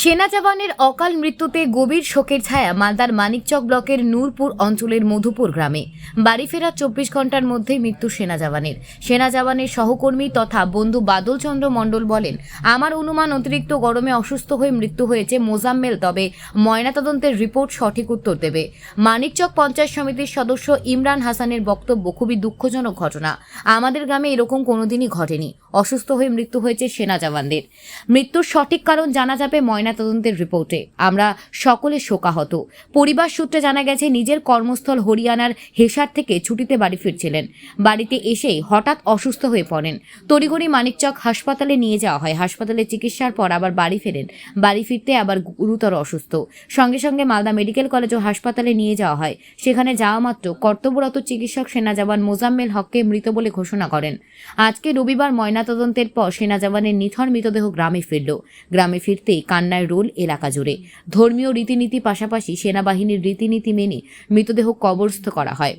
সেনা জওয়ানের অকাল মৃত্যুতে গভীর শোকের ছায়া মালদার মানিকচক ব্লকের নূরপুর অঞ্চলের মধুপুর গ্রামে। বাড়ি ফেরার চব্বিশ ঘণ্টার মধ্যেই মৃত্যু সেনা জওয়ানের। সেনা জওয়ানের সহকর্মী তথা বন্ধু বাদল চন্দ্র মণ্ডল বলেন, আমার অনুমান অতিরিক্ত গরমে অসুস্থ হয়ে মৃত্যু হয়েছে মোজাম্মেল, তবে ময়নাতদন্তের রিপোর্ট সঠিক উত্তর দেবে। মানিকচক পঞ্চায়েত সমিতির সদস্য ইমরান হাসানের বক্তব্য খুবই দুঃখজনক ঘটনা। আমাদের গ্রামে এরকম কোনোদিনই ঘটেনি। অসুস্থ হয়ে মৃত্যু হয়েছে সেনা জওয়ানদের। মৃত্যুর সঠিক কারণ জানা যাবে ময়নাতদন্তের রিপোর্টে। আমরা সকলে শোকাহত। পরিবার সূত্রে জানা গেছে, নিজের কর্মস্থল হরিয়ানার হেসার থেকে ছুটিতে বাড়ি ফিরছিলেন। বাড়িতে এসেই হঠাৎ অসুস্থ হয়ে পড়েন। তড়িঘড়ি মানিকচক হাসপাতালে নিয়ে যাওয়া হয়। হাসপাতালে চিকিৎসার পর আবার বাড়ি ফেরেন। বাড়ি ফিরতে আবার গুরুতর অসুস্থ। সঙ্গে সঙ্গে মালদা মেডিকেল কলেজ ও হাসপাতালে নিয়ে যাওয়া হয়। সেখানে যাওয়া মাত্র কর্তব্যরত চিকিৎসক সেনা জওয়ান মোজাম্মেল হককে মৃত বলে ঘোষণা করেন। আজকে রবিবার ময়নাতদন্তের পর সেনা জওয়ানের নিথর মৃতদেহ গ্রামে ফিরল। গ্রামে ফিরতেই কান্নায় রোল এলাকা জুড়ে। ধর্মীয় রীতিনীতি পাশাপাশি সেনাবাহিনীর রীতিনীতি মেনে মৃতদেহ কবরস্থ করা হয়।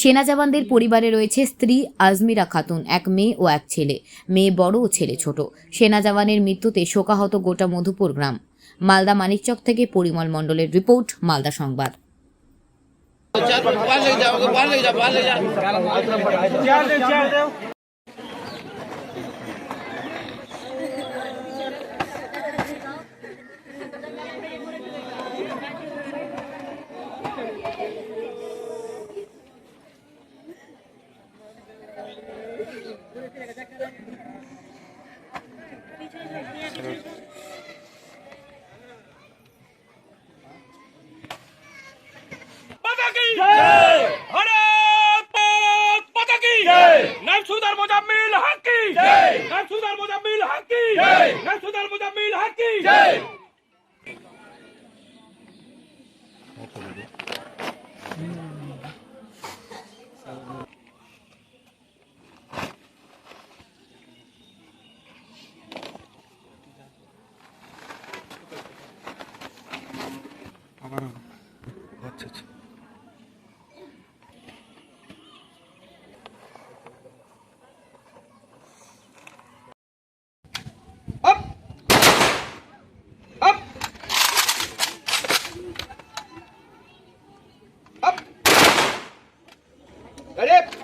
সেনা জওয়ানদের পরিবারে রয়েছে স্ত্রী আজমিরা খাতুন, এক মেয়ে ও এক ছেলে। মেয়ে বড় ও ছেলে ছোট। সেনা জওয়ানের মৃত্যুতে শোকাহত গোটা মধুপুর গ্রাম। মালদা মানিকচক থেকে পরিমল মণ্ডলের রিপোর্ট, মালদা সংবাদ। জয় নাম সুদার মোজাম্মিল হক কি জয় Allez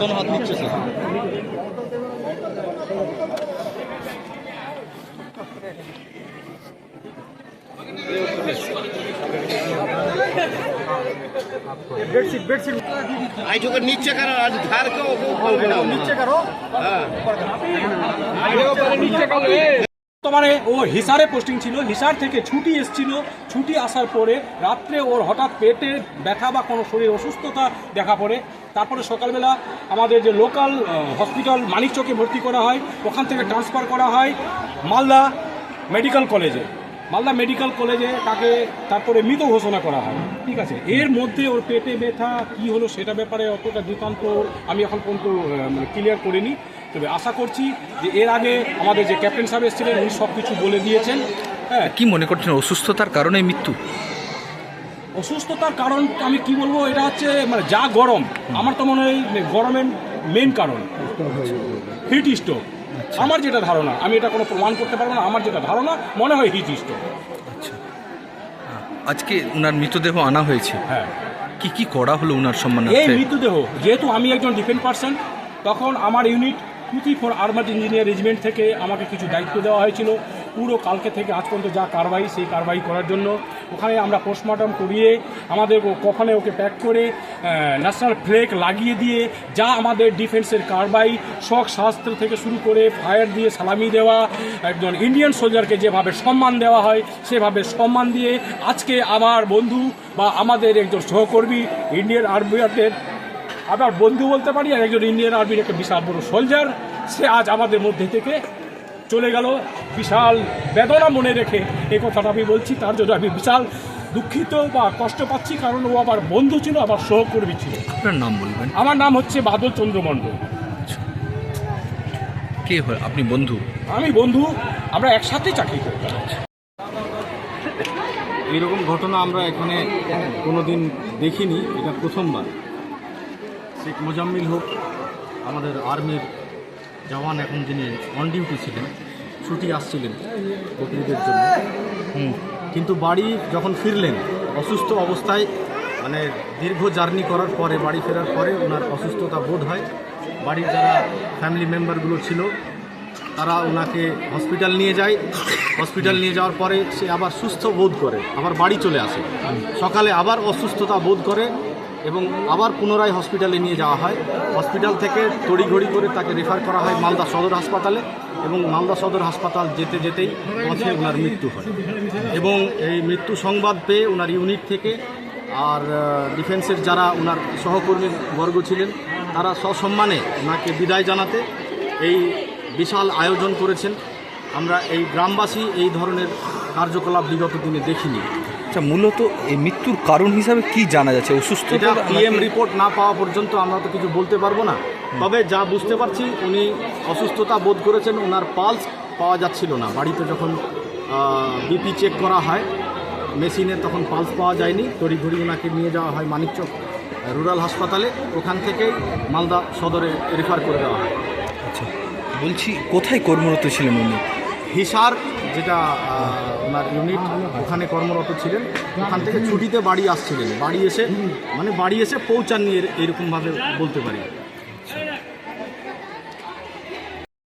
ধন্যবাদ নিচ্ছি বেডশিট বেডশিট। আই ঠোকে নিচে করো আর ধার কেউ বলবে না। নিচে করো? হ্যাঁ। নিচে করো বর্তমানে ও হিসারে পোস্টিং ছিল, হিসার থেকে ছুটি এসছিল। ছুটি আসার পরে রাত্রে ওর হঠাৎ পেটে ব্যথা বা কোনো শরীর অসুস্থতা দেখা পড়ে। তারপরে সকালবেলা আমাদের যে লোকাল হসপিটাল মানিকচকে ভর্তি করা হয়, ওখান থেকে ট্রান্সফার করা হয় মালদা মেডিকেল কলেজে মালদা মেডিকেল কলেজে তাকে তারপরে মৃত ঘোষণা করা হয়। ঠিক আছে? এর মধ্যে ওর পেটে ব্যথা কি হলো সেটা ব্যাপারে অতটা দৃতান্ত আমি এখন পর্যন্ত ক্লিয়ার করিনি। তবে আশা করছি যে এর আগে আমাদের যে ক্যাপ্টেন সাহেব এসেছিলেন উনি সব কিছু বলে দিয়েছেন। হ্যাঁ। কি মনে করছেন অসুস্থতার কারণে মৃত্যু? অসুস্থতার কারণ আমি কি বলব এটা হচ্ছে মানে যা গরম আমার তো মনে হয় গরমের মেন কারণ। হিট স্ট্রোক আমার যেটা ধারণা আমি এটা কোনো প্রমাণ করতে পারব না আমার যেটা ধারণা মনে হয় হিট স্ট্রোক আচ্ছা। আজকে ওনার মৃতদেহ আনা হয়েছে। হ্যাঁ। কি কি করা হলো উনার এই সম্মানার্থে মৃতদেহ যেহেতু আমি একজন ডিফেন্স পার্সন তখন আমার ইউনিট টুথি ফর আর্মাড ইঞ্জিনিয়ার রেজিমেন্ট থেকে আমাকে কিছু দায়িত্ব দেওয়া হয়েছিল। পুরো কালকে থেকে আজ পর্যন্ত যা কারবাই সেই কারবাই করার জন্য। ওখানে আমরা পোস্টমর্টম করিয়ে আমাদের কখনে ওকে প্যাক করে ন্যাশনাল ফ্লেগ লাগিয়ে দিয়ে যা আমাদের ডিফেন্সের কারবাই শখ শাস্ত্র থেকে শুরু করে ফায়ার দিয়ে সালামি দেওয়া, একজন ইন্ডিয়ান সোলজারকে যেভাবে সম্মান দেওয়া হয়, সেভাবে সম্মান দিয়ে আজকে আমার বন্ধু বা আমাদের একজন সহকর্মী ইন্ডিয়ান আর্মিয়াদের আবার বন্ধু বলতে পারি আর একজন ইন্ডিয়ান আর্মির একটা বিশাল বড় সোলজার সে আজ আমাদের মধ্যে থেকে চলে গেল। বিশাল বেদনা মনে রেখে এই কথাটা আমি বলছি তার জন্য আমি বিশাল দুঃখিত বা কষ্ট পাচ্ছি কারণ ও আমার বন্ধু ছিল আমার সহকর্মী ছিল। আপনার নাম বলবেন? আমার নাম হচ্ছে বাদল চন্দ্র মণ্ডল। কে হয়? আপনি বন্ধু? আমি বন্ধু আমরা একসাথে চাকরি করতাম। এইরকম ঘটনা আমরা এখানে কোনো দিন দেখিনি এটা প্রথমবার। শেখ মোজাম্মিল হোক, আমাদের আর্মির জওয়ান এখন যিনি অন ডিউটি ছিলেন, ছুটি আসছিলেন বকরিদের জন্য। হুম, কিন্তু বাড়ি যখন ফিরলেন, অসুস্থ অবস্থায় মানে দীর্ঘ জার্নি করার পরে, বাড়ি ফেরার পরে ওনার অসুস্থতা বোধ হয়। বাড়ির যারা ফ্যামিলি মেম্বারগুলো ছিল, তারা ওনাকে হসপিটাল নিয়ে যায়। হসপিটাল নিয়ে যাওয়ার পরে সে আবার সুস্থ বোধ করে, আবার বাড়ি চলে আসে। সকালে আবার অসুস্থতা বোধ করে এবং আবার পুনরায় হসপিটালে নিয়ে যাওয়া হয়। হসপিটাল থেকে তড়িঘড়ি করে তাকে রেফার করা হয় মালদা সদর হাসপাতালে এবং মালদা সদর হাসপাতাল যেতে যেতেই পথে ওনার মৃত্যু হয়। এবং এই মৃত্যু সংবাদ পেয়ে ওনার ইউনিট থেকে আর ডিফেন্সের যারা ওনার সহকর্মী বর্গ ছিলেন, তারা সসম্মানে ওনাকে বিদায় জানাতে এই বিশাল আয়োজন করেছেন। আমরা এই গ্রামবাসী এই ধরনের কার্যকলাপ বিগত দিনে দেখিনি। আচ্ছা মূলত এই মৃত্যুর কারণ হিসাবে কি জানা যাচ্ছে? অসুস্থ এটা পিএম রিপোর্ট না পাওয়া পর্যন্ত আমরা তো কিছু বলতে পারব না। তবে যা বুঝতে পারছি উনি অসুস্থতা বোধ করেছেন ওনার পালস পাওয়া যাচ্ছিল না। বাড়িতে যখন বিপি চেক করা হয় মেশিনে তখন পালস পাওয়া যায়নি। তড়িঘড়ি ওনাকে নিয়ে যাওয়া হয় মানিকচক রুরাল হাসপাতালে। ওখান থেকে মালদা সদরে রেফার করে দেওয়া হয়। আচ্ছা বলছি কোথায় কর্মরত ছিলেন উনি? হিসার যেটা ওনার ইউনিট ওখানে কর্মরত ছিলেন, ওখান থেকে ছুটিতে বাড়ি আসছিলেন। বাড়ি এসে মানে বাড়ি এসে পৌঁছাননি এর- এরকমভাবে বলতে পারি।